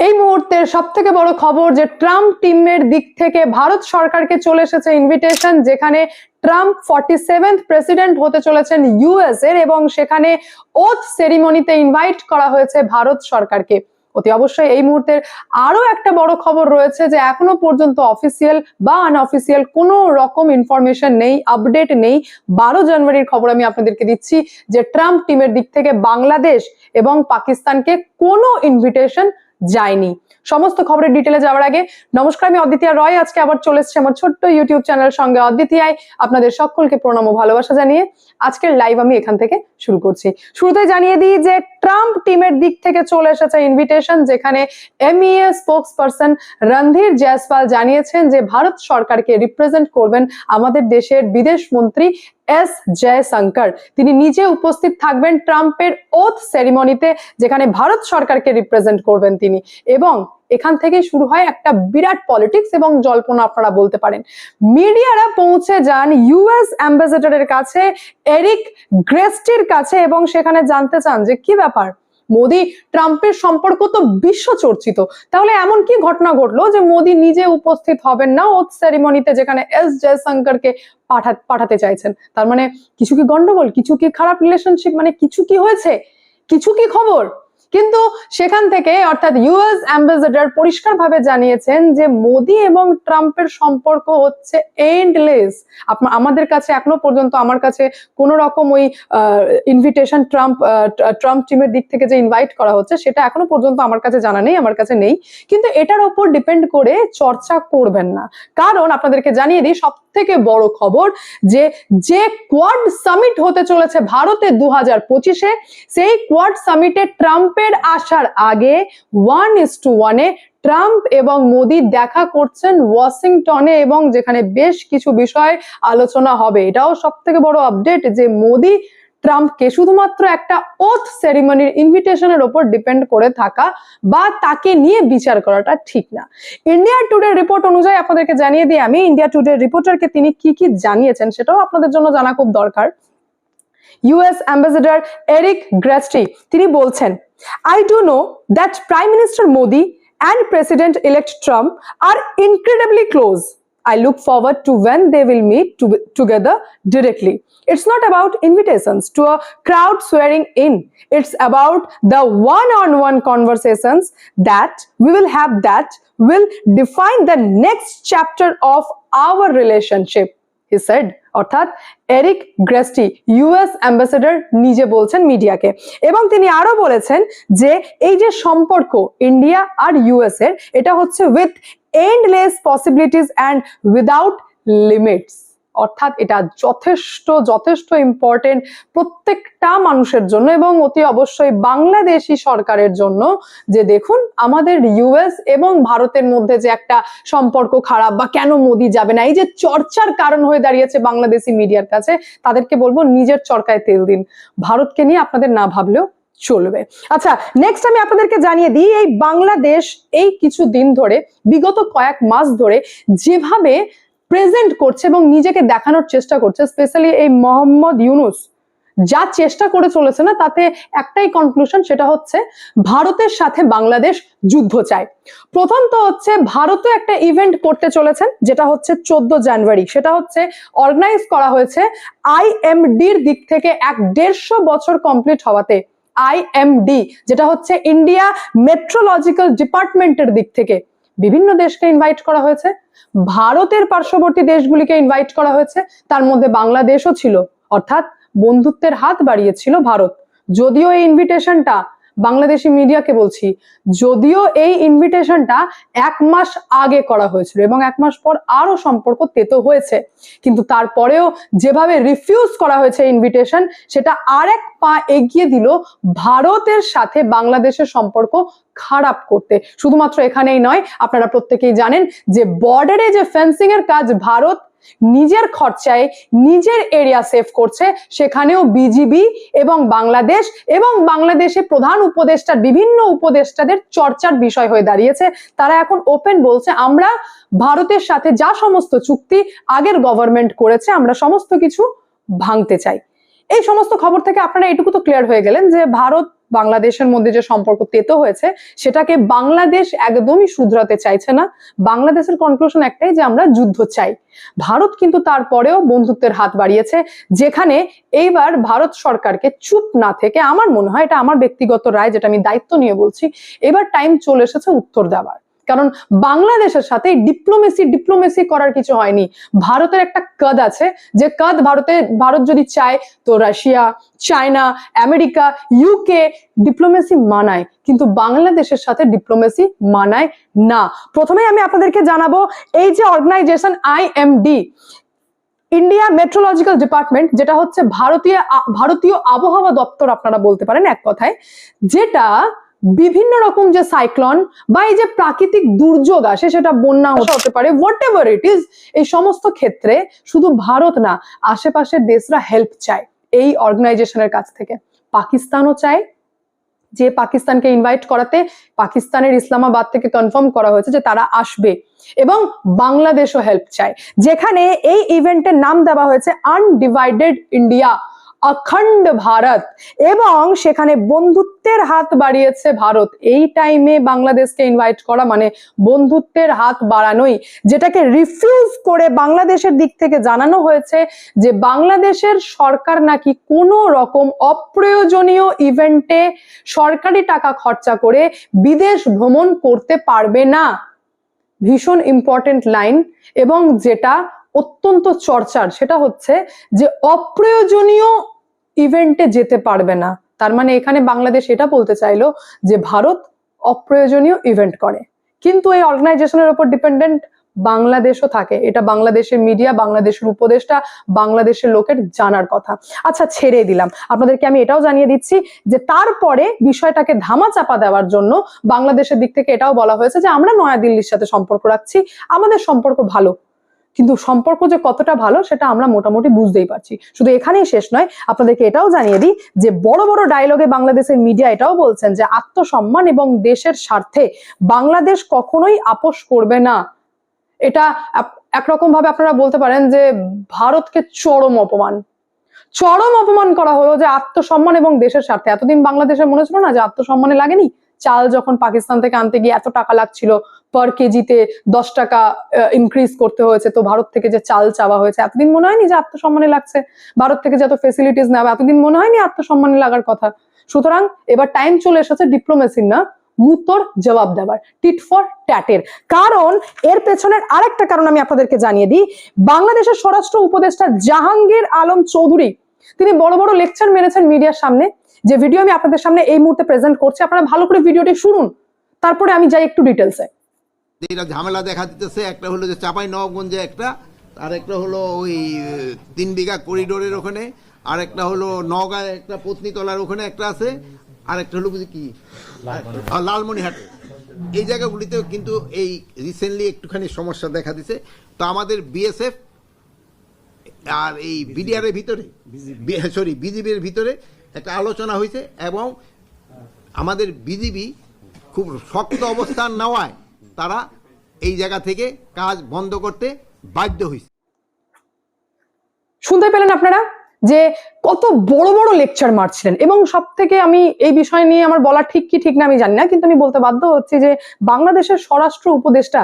এই মুহূর্তের সব থেকে বড় খবর যে ট্রাম্প টিমের দিক থেকে ভারত সরকারকে চলে এসেছে ইনভিটেশন যেখানে ট্রাম্প ফর্টি সেভেন্থ প্রেসিডেন্ট হতে চলেছেন ইউএস এর এবং সেখানে ওথ সেরিমনিতে ইনভাইট করা হয়েছে ভারত সরকারকে। অতি অবশ্যই এই মুহূর্তের আরও একটা বড় খবর রয়েছে যে এখনও পর্যন্ত অফিসিয়াল বা আনঅফিসিয়াল কোনো রকম ইনফরমেশন নেই আপডেট নেই। বারো জানুয়ারির খবর আমি আপনাদেরকে দিচ্ছি যে ট্রাম্প টিমের দিক থেকে বাংলাদেশ এবং পাকিস্তানকে কোনো ইনভিটেশন যায়নি। সমস্ত খবরের ডিটেলে যাওয়ার আগে নমস্কার, আমি অদ্বিতিয়া রয়। আজকে আবার চলে এসেছি আমার ছোট্ট ইউটিউব চ্যানেল সঙ্গে অদ্বিতীয়ায় আপনাদের সকলকে প্রণাম ও ভালোবাসা জানিয়ে আজকের লাইভ আমি এখান থেকে শুরু করছি। শুরুতে জানিয়ে দিই যে ট্রাম্প টিমের দিক থেকে চলে এসেছে ইনভিটেশন যেখানে MEA spokesperson Randhir Jaiswal জানিয়েছেন যে ভারত সরকারকে রিপ্রেজেন্ট করবেন আমাদের দেশের বিদেশ মন্ত্রী এস জয়শঙ্কর। তিনি নিজে উপস্থিত থাকবেন ট্রাম্পের ওথ সেরিমনিতে যেখানে ভারত সরকারকে রিপ্রেজেন্ট করবেন তিনি। এবং এখান থেকে শুরু হয় একটা বিরাট পলিটিক্স এবং জল্পনা, আপনারা বলতে পারেন। মিডিয়ারা পৌঁছে যান ইউএস অ্যাম্বাসেডারের কাছে, এরিক গ্রেস্টির কাছে এবং সেখানে জানতে চান যে, কি ব্যাপার? মোদি, ট্রাম্পের সম্পর্ক তো বিশ্ব চর্চিত তাহলে এমন কি ঘটনা ঘটলো যে, মোদি নিজে উপস্থিত হবেন না? ওথ সেরিমনিতে যেখানে এস জয়শঙ্করকে পাঠা, পাঠাতে চাইছেন। তার মানে কিছু কি গন্ডগোল? কিছু কি খারাপ রিলেশনশিপ মানে কিছু কি হয়েছে? কিছু কি খবর? কিন্তু সেখান থেকে অর্থাৎ ইউএস অ্যাম্বাসেডার পরিষ্কারভাবে জানিয়েছেন যে মোদি এবং ট্রাম্পের সম্পর্ক হচ্ছে এন্ডলেস আমাদের কাছে এখনও পর্যন্ত আমার কাছে কোনো রকম ওই ইনভিটেশন ট্রাম্প ট্রাম্প টিমের দিক থেকে যে ইনভাইট করা হচ্ছে সেটা এখনও পর্যন্ত আমার কাছে জানা নেই, আমার কাছে নেই। কিন্তু এটার ওপর ডিপেন্ড করে চর্চা করবেন না। কারণ আপনাদেরকে জানিয়ে দিই, সব থেকে বড় খবর যে যে কোয়াড সামিট হতে চলেছে ভারতে দু হাজার পঁচিশে, সেই কোয়াড সামিটে ট্রাম্পের আসার আগে ওয়ান ইস টু ওয়ানে ট্রাম্প এবং মোদি দেখা করছেন ওয়াশিংটনে এবং যেখানে বেশ কিছু বিষয় আলোচনা হবে। এটাও সব থেকে বড় আপডেট যে, মোদি ট্রাম্পকে শুধুমাত্র একটা ওথ সেরিমনির ইনভিটেশনের ওপর ডিপেন্ড করে থাকা বা তাকে নিয়ে বিচার করাটা ঠিক না ইন্ডিয়া টুডে রিপোর্ট অনুযায়ী আপনাদেরকে জানিয়ে দিই, আমি ইন্ডিয়া টুডে রিপোর্টারকে তিনি কি কি জানিয়েছেন সেটাও আপনাদের জন্য জানা খুব দরকার ইউএস অ্যাম্বাসেডার এরিক গ্রেস্টি তিনি বলছেন I do know that prime minister Modi and president elect Trump are incredibly close. I look forward to when they will meet to, together directly. It's not about invitations to a crowd swearing in. It's about the one on one conversations that we will have that will define the next chapter of our relationship. He said. অর্থাৎ Eric Garcetti US ambassador নিজে বলছেন মিডিয়াকে এবং তিনি আরও বলেছেন যে এই যে সম্পর্ক ইন্ডিয়া আর ইউএস এর, এটা হচ্ছে with endless possibilities and without limits অর্থাৎ এটা যথেষ্ট যথেষ্ট ইম্পর্টেন্ট প্রত্যেকটা মানুষের জন্য এবং অতি অবশ্যই বাংলাদেশি সরকারের জন্য যে দেখুন, আমাদের ইউএস এবং ভারতের মধ্যে যে একটা সম্পর্ক খারাপ বা কেন মোদি যাবে না, এই যে চর্চার কারণ হয়ে দাঁড়িয়েছে বাংলাদেশি মিডিয়ার কাছে, তাদেরকে বলব নিজের চরকায় তেল দিন। ভারতকে নিয়ে আপনাদের না ভাবলেও চলবে। আচ্ছা নেক্সট আমি আপনাদেরকে জানিয়ে দিই, এই বাংলাদেশ এই কিছু দিন ধরে, বিগত কয়েক মাস ধরে যেভাবে প্রেজেন্ট করছে এবং নিজেকে দেখানোর চেষ্টা করছে স্পেশালি এই মোহাম্মদ ইউনুস। যা চেষ্টা করে চলেছে না, তাতে একটাই কনক্লুশন সেটা হচ্ছে ভারতের সাথে বাংলাদেশ যুদ্ধ চায়। প্রথম তো হচ্ছে ভারতে একটা ইভেন্ট করতে চলেছেন, যেটা হচ্ছে চোদ্দ জানুয়ারি। সেটা হচ্ছে অর্গানাইজ করা হয়েছে আইএমডির দিক থেকে এক দেড়শো বছর কমপ্লিট হওয়াতে আইএমডি যেটা হচ্ছে ইন্ডিয়া মেট্রোলজিক্যাল ডিপার্টমেন্টের দিক থেকে। বিভিন্ন দেশকে ইনভাইট করা হয়েছে। ভারতের পার্শ্ববর্তী দেশগুলিকে ইনভাইট করা হয়েছে। তার মধ্যে বাংলাদেশও ছিল। অর্থাৎ বন্ধুত্বের হাত বাড়িয়েছিল ভারত। যদিও এই ইনভিটেশনটা বাংলাদেশি মিডিয়াকে বলছি, যদিও এই ইনভিটেশনটা এক মাস আগে করা হয়েছিল এবং এক মাস পর আরও সম্পর্ক তেতো হয়েছে। কিন্তু তারপরেও যেভাবে রিফিউজ করা হয়েছে ইনভিটেশন সেটা আরেক পা এগিয়ে দিল ভারতের সাথে বাংলাদেশের সম্পর্ক খারাপ করতে। শুধুমাত্র এখানেই নয়, আপনারা প্রত্যেকেই জানেন যে বর্ডারে যে ফেন্সিং এর কাজ ভারত নিজের খরচায় নিজের এরিয়া সেভ করছে। সেখানেও বিজিবি এবং বাংলাদেশ এবং বাংলাদেশে প্রধান উপদেষ্টার বিভিন্ন উপদেষ্টাদের চর্চার বিষয় হয়ে দাঁড়িয়েছে। তারা এখন ওপেন বলছে, আমরা ভারতের সাথে যা সমস্ত চুক্তি আগের গভর্নমেন্ট করেছে, আমরা সমস্ত কিছু ভাঙতে চাই। এই সমস্ত খবর থেকে আপনারা এটুকু তো ক্লিয়ার হয়ে গেলেন যে ভারত বাংলাদেশের মধ্যে যে সম্পর্ক তেতো হয়েছে, সেটাকে বাংলাদেশ একদমই শুধরাতে চাইছে না। বাংলাদেশের কনক্লুশন একটাই যে আমরা যুদ্ধ চাই। ভারত কিন্তু তারপরেও বন্ধুত্বের হাত বাড়িয়েছে, যেখানে এইবার ভারত সরকারকে চুপ না থেকে, আমার মনে হয় এটা আমার ব্যক্তিগত রায়, যেটা আমি দায়িত্ব নিয়ে বলছি, এবার টাইম চলে এসেছে উত্তর দেওয়ার। কারণ বাংলাদেশের সাথে ডিপ্লোমেসি ডিপ্লোমেসি করার কিছু হয়নি। ভারতের একটা কদ আছে, যে কদ ভারতে, ভারত যদি চায় তো Russia, China, America UK diplomacy মানায়, কিন্তু বাংলাদেশের সাথে ডিপ্লোমেসি মানায় না। প্রথমেই আমি আপনাদেরকে জানাব, এই যে organisation IMD India metrological department যেটা হচ্ছে ভারতীয় ভারতীয় আবহাওয়া দপ্তর, আপনারা বলতে পারেন এক কথায়, যেটা বিভিন্ন রকম যে সাইক্লন বা এই যে প্রাকৃতিক দুর্যোগ আসে সেটা বন্যা হতে পারে হোয়াট এভার ইট ইজ এই সমস্ত ক্ষেত্রে শুধু ভারত না, আশেপাশের দেশরা হেল্প চায় এই অর্গানাইজেশনের কাছ থেকে। পাকিস্তানও চায় যে পাকিস্তানকে ইনভাইট করাতে। পাকিস্তানের ইসলামাবাদ থেকে কনফার্ম করা হয়েছে যে তারা আসবে এবং বাংলাদেশও হেল্প চায়। যেখানে এই ইভেন্টের নাম দেওয়া হয়েছে আনডিভাইডেড ইন্ডিয়া অখণ্ড ভারত এবং সেখানে বন্ধুত্বের হাত বাড়িয়েছে ভারত। এই টাইমে বাংলাদেশকে ইনভাইট করা মানে বন্ধুত্বের হাত বাড়ানোই, যেটাকে রিফিউজ করে বাংলাদেশের দিক থেকে জানানো হয়েছে যে বাংলাদেশের সরকার নাকি কোনো রকম অপ্রয়োজনীয় ইভেন্টে সরকারি টাকা খরচা করে বিদেশ ভ্রমণ করতে পারবে না। ভীষণ ইম্পর্টেন্ট লাইন এবং যেটা অত্যন্ত চর্চার, সেটা হচ্ছে যে অপ্রয়োজনীয় ইভেন্টে যেতে পারবে না। তার মানে এখানে বাংলাদেশ এটা বলতে চাইলো যে ভারত অপ্রয়োজনীয় ইভেন্ট করে। কিন্তু এই অর্গানাইজেশনের উপর ডিপেন্ডেন্ট বাংলাদেশও থাকে। এটা বাংলাদেশের মিডিয়া, বাংলাদেশের উপদেষ্টা, বাংলাদেশের লোকের জানার কথা। আচ্ছা ছেড়ে দিলাম। আপনাদেরকে আমি এটাও জানিয়ে দিচ্ছি যে তারপরে বিষয়টাকে ধামা চাপা দেওয়ার জন্য বাংলাদেশের দিক থেকে এটাও বলা হয়েছে যে আমরা নয়াদিল্লির সাথে সম্পর্ক রাখছি, আমাদের সম্পর্ক ভালো। কিন্তু সম্পর্ক যে কতটা ভালো সেটা আমরা মোটামুটি বুঝতেই পারছি। শুধু এখানেই শেষ নয়, আপনাদেরকে এটাও জানিয়ে দিই যে বড় বড় ডায়লগে বাংলাদেশের মিডিয়া এটাও বলছেন যে আত্মসম্মান এবং দেশের স্বার্থে বাংলাদেশ কখনোই আপোষ করবে না। এটা এক- একরকম ভাবে আপনারা বলতে পারেন যে ভারতকে চরম অপমান। চরম অপমান করা হলো যে আত্মসম্মান এবং দেশের স্বার্থে। এতদিন বাংলাদেশের মনে ছিল না যে আত্মসম্মানে লাগেনি? চাল যখন পাকিস্তান থেকে আনতে গিয়ে এত টাকা লাগছিল পার কেজিতে দশ টাকা ইনক্রিজ করতে হয়েছে, তো ভারত থেকে যে চাল চাওয়া হয়েছে, এতদিন মনে হয়নি যে আত্মসম্মানে লাগছে? ভারত থেকে যত ফেসিলিটিস নেওয়া, এতদিন মনে হয়নি আত্মসম্মানে লাগার কথা? সুতরাং এবার টাইম চলে এসেছে ডিপ্লোমেসির না মুতোর জবাব দেওয়ার টিট ফর ট্যাটের কারণ এর পেছনের আরেকটা কারণ আমি আপনাদেরকে জানিয়ে দিই, বাংলাদেশের স্বরাষ্ট্র উপদেষ্টা জাহাঙ্গীর আলম চৌধুরী তিনি বড় বড় লেকচার মেরেছেন মিডিয়ার সামনে। যে ভিডিও আমি আপনাদের সামনে এই মুহূর্তে প্রেজেন্ট করছি আপনারা ভালো করে ভিডিওটি শুনুন। তারপরে আমি যাই একটু ডিটেলসে এটা ঝামেলা দেখা দিতেছে একটা হলো যে চাপাই নবাবগঞ্জে একটা আর একটা হলো ওই তিন বিঘা করিডোরের ওখানে আর একটা হলো নওগাঁয় একটা পত্নীতলার ওখানে একটা আছে আর একটা হলো বুঝি কি? লালমনিহাটে এই জায়গাগুলিতেও কিন্তু এই রিসেন্টলি একটুখানি সমস্যা দেখা দিছে। তো আমাদের বিএসএফ আর এই বিডিআর এর ভিতরে সরি বিজিবির ভিতরে একটা আলোচনা হয়েছে এবং আমাদের বিজিবি খুব শক্ত অবস্থান নেওয়ায় তারা এই জায়গা থেকে কাজ বন্ধ করতে বাধ্য হয়েছে। শুনতে পেলেন আপনারা যে কত বড় বড় লেকচার মারছিলেন এবং সব থেকে আমি এই বিষয় নিয়ে আমার বলা ঠিক কি ঠিক না আমি জানি না কিন্তু আমি বলতে বাধ্য হচ্ছি যে বাংলাদেশের স্বরাষ্ট্র উপদেষ্টা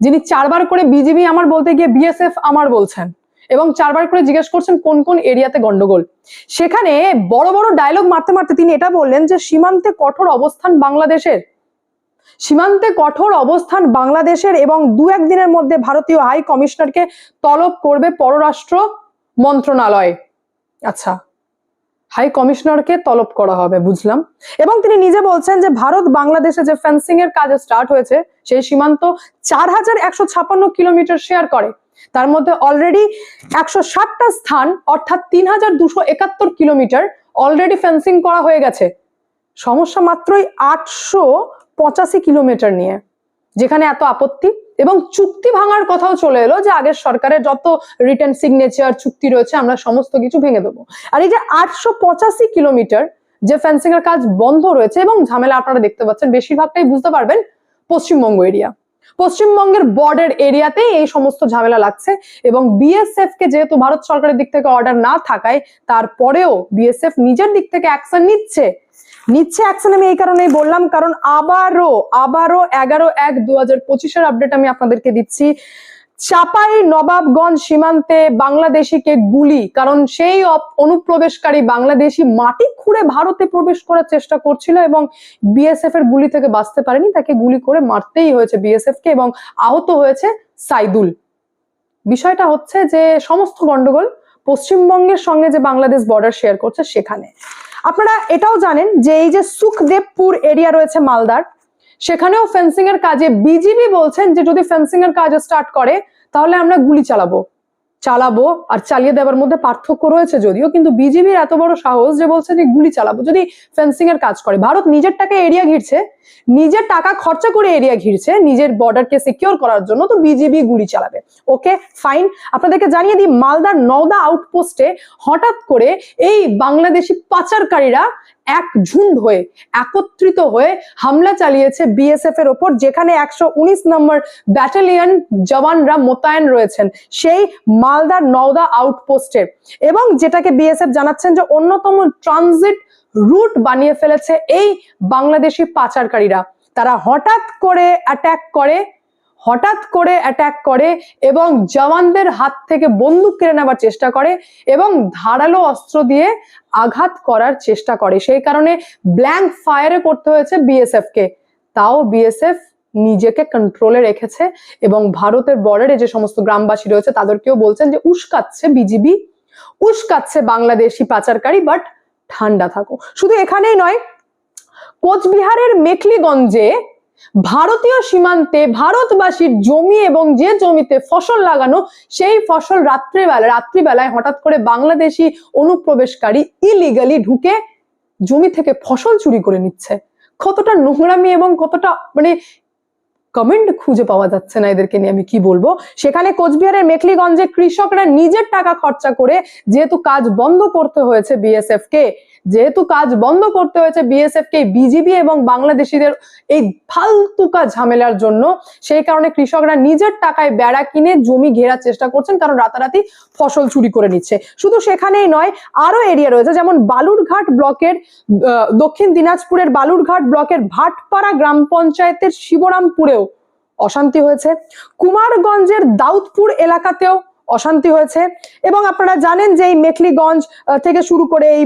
যিনি চারবার করে বিজিবি আমার বলতে গিয়ে বিএসএফ আমার বলছেন এবং চারবার করে জিজ্ঞেস করছেন কোন কোন এরিয়াতে গন্ডগোল। সেখানে বড় বড় ডায়লগ মারতে মারতে তিনি এটা বললেন যে, সীমান্তে কঠোর অবস্থান বাংলাদেশের। সীমান্তে কঠোর অবস্থান বাংলাদেশের এবং দু একদিনের মধ্যে ভারতীয় হাই কমিশনারকে তলব করবে পররাষ্ট্র মন্ত্রণালয়। আচ্ছা হাই কমিশনারকে তলব করা হবে, বুঝলাম। এবং তিনি নিজে বলছেন যে, ভারত বাংলাদেশে যে ফেন্সিং এর কাজ স্টার্ট হয়েছে, সেই সীমান্ত চার হাজার একশো ছাপ্পান্ন কিলোমিটার শেয়ার করে। তার মধ্যে অলরেডি একশো ষাটটা স্থান, অর্থাৎ তিন হাজার দুশো একাত্তর কিলোমিটার অলরেডি ফেন্সিং করা হয়ে গেছে। সমস্যা মাত্রই আটশো পঁচাশি কিলোমিটার নিয়ে, যেখানে এত আপত্তি। এবং চুক্তি ভাঙার কথাও চলে এলো যে আগের সরকারের যত রিটার্ন সিগনেচার চুক্তি রয়েছে, আমরা সমস্ত কিছু ভেঙে দেবো। আর এই যে আটশো পঁচাশি কিলোমিটার যে ফেন্সিং এর কাজ বন্ধ রয়েছে এবং ঝামেলা আপনারা দেখতে পাচ্ছেন, বেশিরভাগটাই বুঝতে পারবেন পশ্চিমবঙ্গ এরিয়া পশ্চিমবঙ্গের বর্ডার এরিয়াতে এই সমস্ত ঝামেলা লাগছে এবং বিএসএফ কে যেহেতু ভারত সরকারের দিক থেকে অর্ডার না থাকায় তারপরেও বিএসএফ নিজের দিক থেকে অ্যাকশন নিচ্ছে। নিচ্ছে অ্যাকশন আমি এই কারণেই বললাম, কারণ আবারও আবারও এগারো এক দু হাজার পঁচিশের আপডেট আমি আপনাদেরকে দিচ্ছি। চাপাই নবাবগঞ্জ সীমান্তে বাংলাদেশিকে গুলি, কারণ সেই অনুপ্রবেশকারী বাংলাদেশি মাটি খুঁড়ে ভারতে প্রবেশ করার চেষ্টা করছিল এবং বিএসএফ এর গুলি থেকে বাঁচতে পারেনি। তাকে গুলি করে মারতেই হয়েছে বিএসএফ কে এবং আহত হয়েছে সাইদুল। বিষয়টা হচ্ছে যে সমস্ত গন্ডগোল পশ্চিমবঙ্গের সঙ্গে যে বাংলাদেশ বর্ডার শেয়ার করছে সেখানে। আপনারা এটাও জানেন যে এই যে সুখদেবপুর এরিয়া রয়েছে মালদার সেখানেও ফেন্সিং এর কাজে বিজিবি বলছেন যে, যদি ফেন্সিং এর কাজ স্টার্ট করে, তাহলে আমরা গুলি চালাবো। চালাবো আর চালিয়ে দেওয়ার মধ্যে পার্থক্য রয়েছে যদিও, কিন্তু বিজিবির এত বড় সাহস যে বলছে যে গুলি চালাবো। যদি ফেন্সিং এর কাজ করে, ভারত নিজের টাকা এরিয়া ঘিরছে নিজের টাকা খরচা করে এরিয়া ঘিরছে, নিজের বর্ডারকে সিকিউর করার জন্য তো বিজিবি গুলি চালাবে। ওকে ফাইন আপনাদেরকে জানিয়ে দিই, মালদার নওদা আউটপোস্টে হঠাৎ করে এই বাংলাদেশি পাচারকারীরা এক ঝুন্ড হয়ে, একত্রিত হয়ে হামলা চালিয়েছে বিএসএফ এর ওপর, যেখানে একশো উনিশ নম্বর ব্যাটালিয়ন জওয়ানরা মোতায়েন রয়েছেন সেই মালদার নওদা আউটপোস্টে এবং যেটাকে বিএসএফ জানাচ্ছেন যে অন্যতম ট্রানজিট রুট বানিয়ে ফেলেছে এই বাংলাদেশি পাচারকারীরা। তারা হঠাৎ করে অ্যাটাক করে, হঠাৎ করে অ্যাটাক করে এবং জওয়ানদের হাত থেকে বন্দুক কেড়ে নেওয়ার চেষ্টা করে এবং ধারালো অস্ত্র দিয়ে আঘাত করার চেষ্টা করে। সেই কারণে ব্ল্যাঙ্ক ফায়ারে করতে হয়েছে বিএসএফ কে তাও বিএসএফ নিজেকে কন্ট্রোলে রেখেছে এবং ভারতের বর্ডারে যে সমস্ত গ্রামবাসী রয়েছে তাদেরকেও বলছেন যে উস্কাচ্ছে বিজিবি উস্কাচ্ছে বাংলাদেশি পাচারকারী বাট ঠান্ডা থাকো। শুধু এখানেই নয়, কোচবিহারের মেখলিগঞ্জে ভারতীয় সীমান্তে ভারতবাসীর জমি এবং যে জমিতে ফসল লাগানো, সেই ফসল রাত্রিবেলা রাত্রিবেলায় হঠাৎ করে বাংলাদেশি অনুপ্রবেশকারী ইলিগালি ঢুকে জমি থেকে ফসল চুরি করে নিচ্ছে। কতটা নোংরামি এবং কতটা মানে কমেন্ট খুঁজে পাওয়া যাচ্ছে না এদেরকে নিয়ে, আমি কি বলব? সেখানে কোচবিহারের মেখলিগঞ্জে কৃষকরা নিজের টাকা খরচা করে যেহেতু কাজ বন্ধ করতে হয়েছে বিএসএফ কে যেহেতু কাজ বন্ধ করতে হয়েছে বিএসএফ কে বিজিবি এবং বাংলাদেশিদের এই ফালতুকা ঝামেলার জন্য, সেই কারণে কৃষকরা নিজের টাকায় বেড়া কিনে জমি ঘেরার চেষ্টা করছেন, কারণ রাতারাতি ফসল চুরি করে নিচ্ছে। শুধু সেখানেই নয় আরও এরিয়া রয়েছে, যেমন বালুরঘাট ব্লকের দক্ষিণ দিনাজপুরের বালুরঘাট ব্লকের ভাটপাড়া গ্রাম পঞ্চায়েতের শিবরামপুরেও অশান্তি হয়েছে। কুমারগঞ্জের দাউদপুর এলাকাতেও অশান্তি হয়েছে। এবং আপনারা জানেন যে এই মেখলিগঞ্জ থেকে শুরু করে এই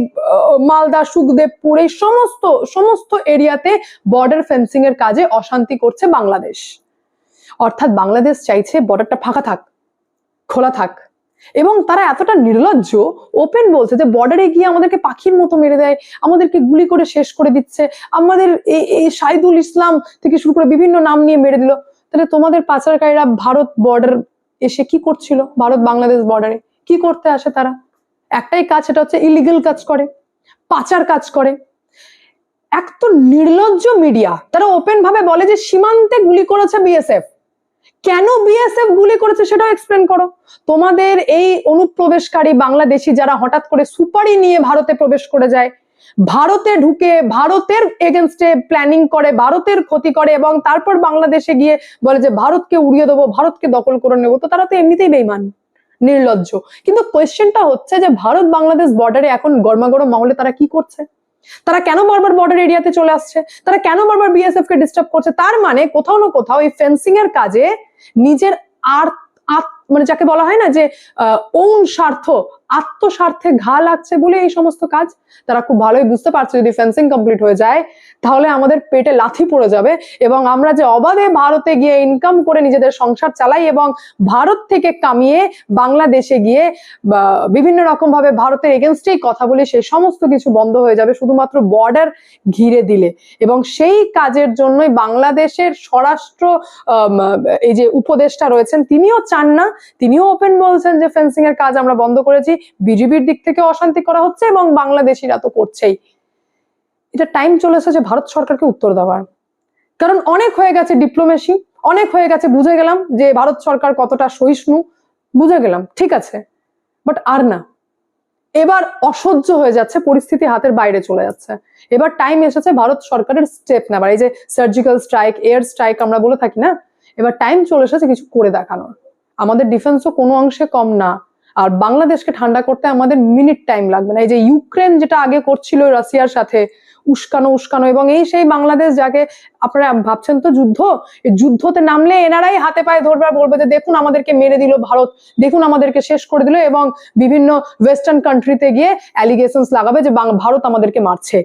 মালদা সুখদেবপুর এই সমস্ত সমস্ত এরিয়াতে বর্ডার ফেন্সিং এর কাজে অশান্তি করছে বাংলাদেশ। অর্থাৎ বাংলাদেশ চাইছে বর্ডারটা ফাঁকা থাক, খোলা থাক। এবং তারা এতটা নির্লজ্জ ওপেন বলছে যে বর্ডারে গিয়ে আমাদেরকে পাখির মতো মেরে দেয়, আমাদেরকে গুলি করে শেষ করে দিচ্ছে। আমাদের এই সাইদুল ইসলাম থেকে শুরু করে বিভিন্ন নাম নিয়ে মেরে দিল। তাহলে তোমাদের পাচারকারীরা ভারত বর্ডার এসে কি করছিল ভারত বাংলাদেশ বর্ডারে কি করতে আসে তারা? একটাই কাজ, সেটা হচ্ছে ইলিগাল কাজ করে, পাচার কাজ করে। এক তো নির্লজ্জ মিডিয়া তারা ওপেন ভাবে বলে যে সীমান্তে গুলি করেছে বিএসএফ কেন বিএসএফ গুলি করেছে সেটাও এক্সপ্লেন করো। তোমাদের এই অনুপ্রবেশকারী বাংলাদেশি যারা হঠাৎ করে সুপারি নিয়ে ভারতে প্রবেশ করে যায় ভারতে ঢুকে, ভারতের এগেনস্টে প্ল্যানিং করে, ভারতের ক্ষতি করে এবং তারপর বাংলাদেশে গিয়ে বলে যে ভারতকে উড়িয়ে দেবো, ভারতকে দখল করে নেব, তো তারা তো এমনিতেই বেইমান, নির্লজ্জ। কিন্তু কোয়েশ্চেনটা হচ্ছে যে ভারত বাংলাদেশ বর্ডারে এখন গরমাগরম মহলে তারা কি করছে? তারা কেন বারবার বর্ডার এরিয়াতে চলে আসছে? তারা কেন বারবার বিএসএফ কে ডিস্টার্ব করছে? তার মানে কোথাও না কোথাও এই ফেন্সিং এর কাজে নিজের আর মানে যাকে বলা হয় না যে ওন স্বার্থ আত্মস্বার্থে ঘা লাগছে বলে এই সমস্ত কাজ? তারা খুব ভালোই বুঝতে পারছে যদি ফেন্সিং কমপ্লিট হয়ে যায়, তাহলে আমাদের পেটে লাথি পড়ে যাবে এবং আমরা যে অবাধে ভারতে গিয়ে ইনকাম করে নিজেদের সংসার চালাই এবং ভারত থেকে কামিয়ে বাংলাদেশে গিয়ে বিভিন্ন রকম ভাবে ভারতের এগেনস্টেই কথা বলি সেই সমস্ত কিছু বন্ধ হয়ে যাবে শুধুমাত্র বর্ডার ঘিরে দিলে। এবং সেই কাজের জন্যই বাংলাদেশের স্বরাষ্ট্র এই যে উপদেষ্টা রয়েছেন, তিনিও চান না, তিনিও ওপেন বলছেন যে ফেন্সিং এর কাজ আমরা বন্ধ করেছি। বিজেপির দিক থেকে অশান্তি করা হচ্ছে এবং বাংলাদেশিরা তো করছেই। এটা টাইম চলে এসেছে ভারত সরকারকে উত্তর দেওয়ার। কারণ অনেক হয়ে গেছে ডিপ্লোমেসি অনেক হয়ে গেছে বুঝে গেলাম যে ভারত সরকার কতটা সহিষ্ণু, বুঝে গেলাম, ঠিক আছে। বাট আর না। এবার অসহ্য হয়ে যাচ্ছে, পরিস্থিতি হাতের বাইরে চলে যাচ্ছে। এবার টাইম এসেছে ভারত সরকারের স্টেপ নেবার। এই যে সার্জিক্যাল স্ট্রাইক এয়ার স্ট্রাইক আমরা বলে থাকি না? এবার টাইম চলে এসেছে কিছু করে দেখানোর। আমাদের ডিফেন্সও কোনো অংশে কম না। আর বাংলাদেশকে ঠান্ডা করতে আমাদের মিনিট টাইম লাগবে না। এই যে ইউক্রেন যেটা আগে করছিল রাশিয়ার সাথে, উস্কানো উস্কানো, এবং এই সেই বাংলাদেশ যাকে আপনারা ভাবছেন তো যুদ্ধ যুদ্ধতে নামলে এনারাই হাতে পায়ে ধরবে আর বলবে যে দেখুন আমাদেরকে মেরে দিল ভারত, দেখুন আমাদেরকে শেষ করে দিল, এবং বিভিন্ন ওয়েস্টার্ন কান্ট্রিতে গিয়ে অ্যালিগেশনস লাগাবে যে ভারত আমাদেরকে মারছে।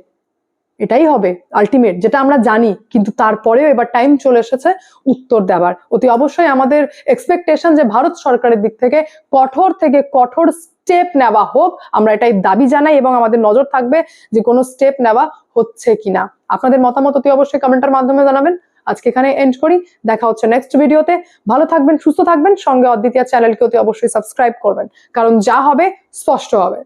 এটাই হবে আলটিমেট যেটা আমরা জানি, কিন্তু তারপরেও এবার টাইম চলে এসেছে উত্তর দেওয়ার অতি অবশ্যই আমাদের এক্সপেকটেশন যে ভারত সরকারের দিক থেকে কঠোর থেকে কঠোর স্টেপ নেওয়া হোক, আমরা এটাই দাবি জানাই এবং আমাদের নজর থাকবে যে কোনো স্টেপ নেওয়া হচ্ছে কিনা। আপনাদের মতামত অতি অবশ্যই কমেন্টের মাধ্যমে জানাবেন। আজকে এখানে এন্ড করি। দেখা হচ্ছে নেক্সট ভিডিওতে ভালো থাকবেন, সুস্থ থাকবেন। সঙ্গে অদ্বিতীয় চ্যানেলকে অতি অবশ্যই সাবস্ক্রাইব করবেন। কারণ যা হবে, স্পষ্ট হবে।